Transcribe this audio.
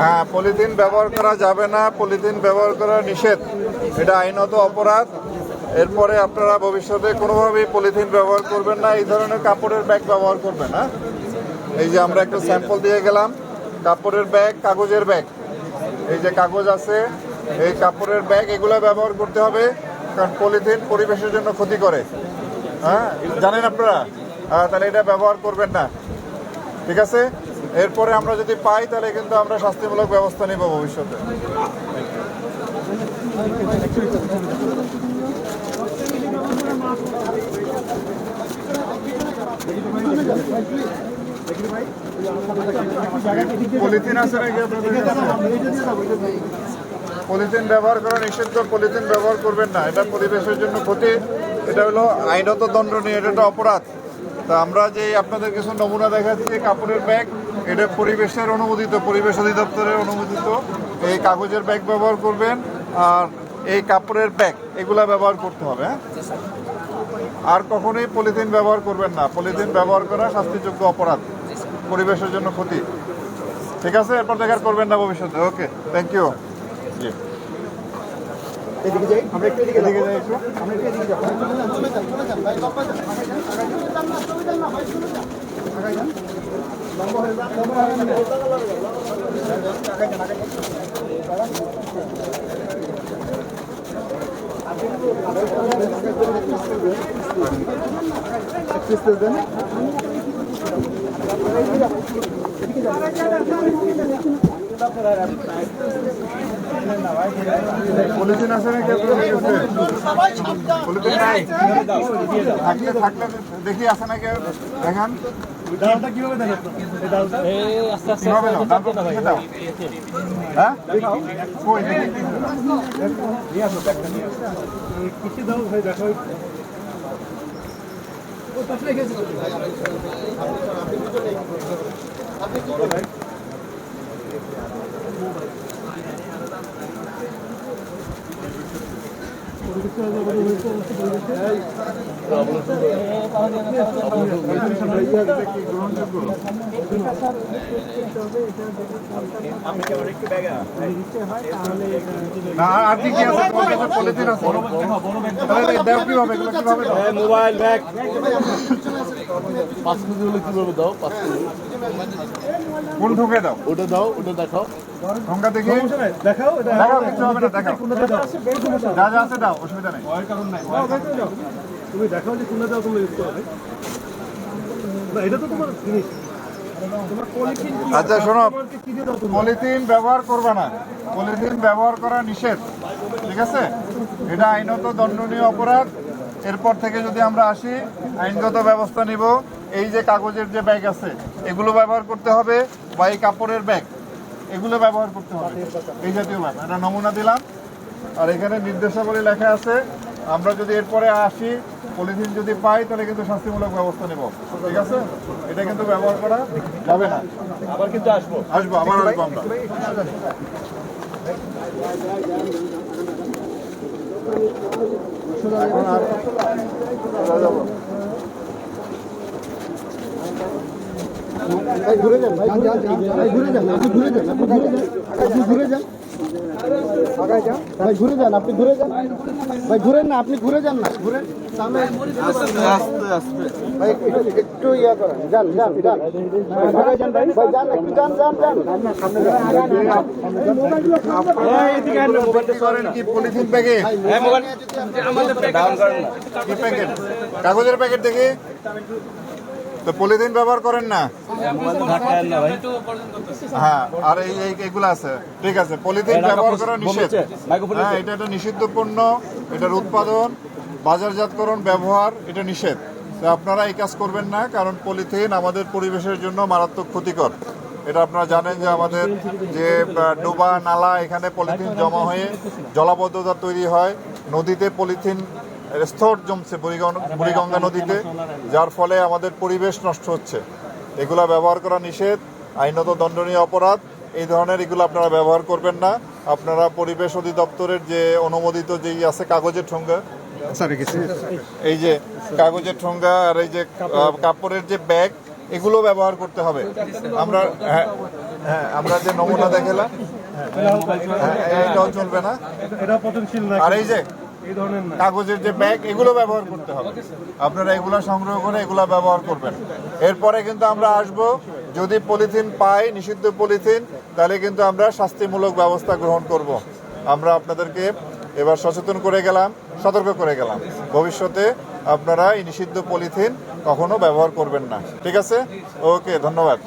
হ্যাঁ পলিথিন ব্যবহার করা যাবে না, পলিথিন ব্যবহার করা নিষেধ। এটা আইনত অপরাধ। এরপরে আপনারা ভবিষ্যতে কোনোভাবেই পলিথিন ব্যবহার করবেন না, এই ধরনের কাপড়ের ব্যাগ ব্যবহার করবেন হ্যাঁ? এই যে আমরা একটা স্যাম্পল দিয়ে গেলাম, কাপড়ের ব্যাগ, কাগজের ব্যাগ। এই যে কাগজ আছে, এই কাপড়ের ব্যাগ, এগুলো ব্যবহার করতে হবে, কারণ পলিথিন পরিবেশের জন্য ক্ষতি করে হ্যাঁ? জানেন আপনারা? তাহলে এটা ব্যবহার করবেন না। ঠিক আছে? এরপরে আমরা যদি পাই, তাহলে কিন্তু আমরা শাস্তিমূলক ব্যবস্থা নিব ভবিষ্যতে। পলিথিন আছে পলিথিন ব্যবহার করা নিষিদ্ধ, পলিথিন ব্যবহার করবেন না। এটা পরিবেশের জন্য ক্ষতি। এটা হলো আইনত দণ্ডনীয়, এটা একটা অপরাধ। তা আমরা যে আপনাদের কিছু নমুনা দেখাচ্ছি, কাপড়ের ব্যাগ। এটা পরিবেশের অনুমোদিত পরিবেশ অধিদপ্তরের অনুমোদিত। এই কাগজের ব্যাগ ব্যবহার করবেন আর এই কাপড়ের ব্যাগ এগুলা ব্যবহার করতে হবে হ্যাঁ? আর কখনোই পলিথিন ব্যবহার করবেন না। পলিথিন ব্যবহার করা শাস্তিযোগ্য অপরাধ পরিবেশের জন্য ক্ষতি। ঠিক আছে? এরপর দেখার করবেন না ভবিষ্যতে। Okay thank you ji. এদিকে যাই আমরা একটু এদিকে যাই। একটু। আমরা একটু এদিকে যাব পলিথিন আছে নাকি থাকলে দেখি আছে নাকি দেখান কীভাবে দাও? দামটা লিখে দাও? হ্যাঁ? কই? দেখি। না আর কি কি আছে তোমার কাছে পলিথিন আছে তাহলে দাও কীভাবে এগুলো কীভাবে মোবাইল ব্যাগ। পাঁচ কেজি হলে কীভাবে দাও? পাঁচ কেজি। কোন ঢুকে দাও? ওটা দাও ওটা দেখাও। ঠোঙ্গা দেখি? দেখাও দেখাও কিছু হবে না দেখাও। যা যা আছে দাও অসুবিধা নেই। তুমি দেখাও যে কোনটা দাও তুমি ইউজ করবে না এটা তো তোমার জিনিস। পলিথিন আচ্ছা শোনো পলিথিন ব্যবহার করবে না। পলিথিন ব্যবহার করা নিষেধ ঠিক আছে? এটা আইনত দণ্ডনীয় অপরাধ। এরপর থেকে যদি আমরা আসি আইনগত ব্যবস্থা নিব। এই যে কাগজের যে ব্যাগ আছে এগুলো ব্যবহার করতে হবে বা এই কাপড়ের ব্যাগ। এগুলো ব্যবহার করতে হবে। এই জাতীয় ব্যাগ। এটা নমুনা দিলাম। আর এখানে নির্দেশাবলী লেখা আছে আমরা যদি এরপরে আসি পলিথিন যদি পাই তাহলে কিন্তু শাস্তিমূলক ব্যবস্থা নেব। ঠিক আছে? এটা কিন্তু ব্যবহার করা যাবে না। আবার কিন্তু আসব। আসব আবার আসব আমরা। এখন আর যাব। ভাই ঘুরে যান ভাই ঘুরে যান ভাই আপনি ঘুরে যান আপনি ঘুরে যান ঘুরে যান ভাই আপনি ঘুরে যান ভাই ঘুরেন না আপনি ঘুরে যান না ঘুরেন ভাই একটু ইয়া করেন যান যান যান আগায় যান ভাই ভাই যান একটু মোবাইলটা কি পলিথিন কি প্যাকেট কাগজের প্যাকেট দেখি তো পলিথিন ব্যবহার করেন না? হ্যাঁ আর এই এগুলো আছে। ঠিক আছে পলিথিন ব্যবহার করা নিষেধ। হ্যাঁ এটা একটা নিষিদ্ধ পণ্য এটার উৎপাদন বাজারজাতকরণ ব্যবহার এটা নিষেধ। তো আপনারা এই কাজ করবেন না কারণ পলিথিন আমাদের পরিবেশের জন্য মারাত্মক ক্ষতিকর। এটা আপনারা জানেন যে আমাদের যে ডোবা নালা এখানে পলিথিন জমা হয়ে জলাবদ্ধতা তৈরি হয়। নদীতে পলিথিন স্তর জমছে বুড়িগঙ্গা নদীতে যার ফলে আমাদের পরিবেশ নষ্ট হচ্ছে। এগুলা ব্যবহার করা নিষেধ আইনত দণ্ডনীয় অপরাধ এই ধরনের এগুলো আপনারা ব্যবহার করবেন না। আপনারা পরিবেশ অধিদপ্তরের যে অনুমোদিত যেই আছে কাগজের ঠোঙ্গা এই যে কাগজের ঠোঙ্গা আর এই যে কাপড়ের যে ব্যাগ এগুলো ব্যবহার করতে হবে। আমরা হ্যাঁ হ্যাঁ আমরা যে নমুনা দেখালাম হ্যাঁ, এইটাও চলবে না। এটা পচনশীল না আর এই যে কাগজের যে ব্যাগ এগুলো ব্যবহার করতে হবে। আপনারা এগুলো সংগ্রহ করে এগুলো ব্যবহার করবেন। এরপরে কিন্তু আমরা আসব যদি পলিথিন পাই নিষিদ্ধ পলিথিন তাহলে কিন্তু আমরা শাস্তিমূলক ব্যবস্থা গ্রহণ করব। আমরা আপনাদেরকে এবার সচেতন করে গেলাম সতর্ক করে গেলাম। ভবিষ্যতে আপনারা এই নিষিদ্ধ পলিথিন কখনো ব্যবহার করবেন না। ঠিক আছে? ওকে ধন্যবাদ।